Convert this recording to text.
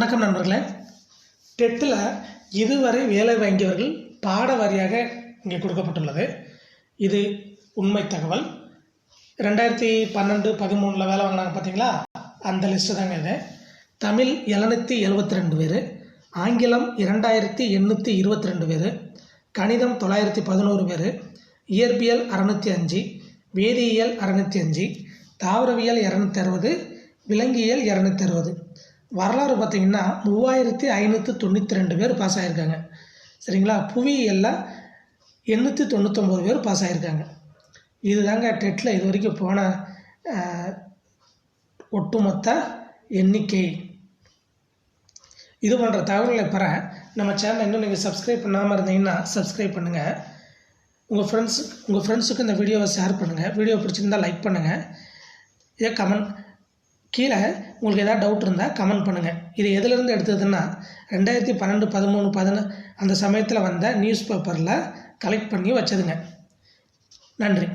வணக்கம் நண்பர்களே. டெட்டில் இதுவரை வேலை வாங்கியவர்கள் பாட வாரியாக இங்கே கொடுக்கப்பட்டுள்ளது. இது உண்மை தகவல். ரெண்டாயிரத்தி பன்னெண்டு பதிமூணில் வேலை வாங்கினாங்க பார்த்தீங்களா அந்த லிஸ்ட்டு தாங்க இது. தமிழ் எழுநூற்றி எழுபத்தி ரெண்டு பேர் ஆங்கிலம் இரண்டாயிரத்தி எண்ணூற்றி இருபத்தி ரெண்டு பேர் கணிதம் தொள்ளாயிரத்தி பதினோரு பேர் இயற்பியல் அறநூற்றி அஞ்சு வேதியியல் அறநூற்றி அஞ்சு தாவரவியல் இரநூத்தி அறுபது விலங்கியல் இரநூத்தி அறுபது. வரலாறு பார்த்தீங்கன்னா மூவாயிரத்தி ஐநூற்றி தொண்ணூற்றி ரெண்டு பேர் பாஸ் ஆகியிருக்காங்க சரிங்களா? புவியியலில் எண்ணூற்றி தொண்ணூற்றொம்பது பேர் பாஸ் ஆகியிருக்காங்க இதுதாங்க டெட்டில் இது வரைக்கும் போன ஒட்டுமொத்த எண்ணிக்கை. இது போன்ற தகவல்களை பெற நம்ம சேனல் இன்னும் நீங்கள் சப்ஸ்கிரைப் பண்ணாமல் இருந்தீங்கன்னா சப்ஸ்கிரைப் பண்ணுங்கள் உங்கள் ஃப்ரெண்ட்ஸ் உங்கள் ஃப்ரெண்ட்ஸுக்கு இந்த வீடியோவை ஷேர் பண்ணுங்கள் வீடியோ பிடிச்சிருந்தா லைக் பண்ணுங்கள் ஏ கமெண்ட் கீழே உங்களுக்கு ஏதாவது டவுட் இருந்தால் கமெண்ட் பண்ணுங்கள் இது எதுலேருந்து எடுத்ததுன்னா ரெண்டாயிரத்தி பன்னெண்டு பதிமூணு பதின அந்த சமயத்தில் வந்த நியூஸ் பேப்பரில் கலெக்ட் பண்ணி வச்சதுங்க. நன்றி.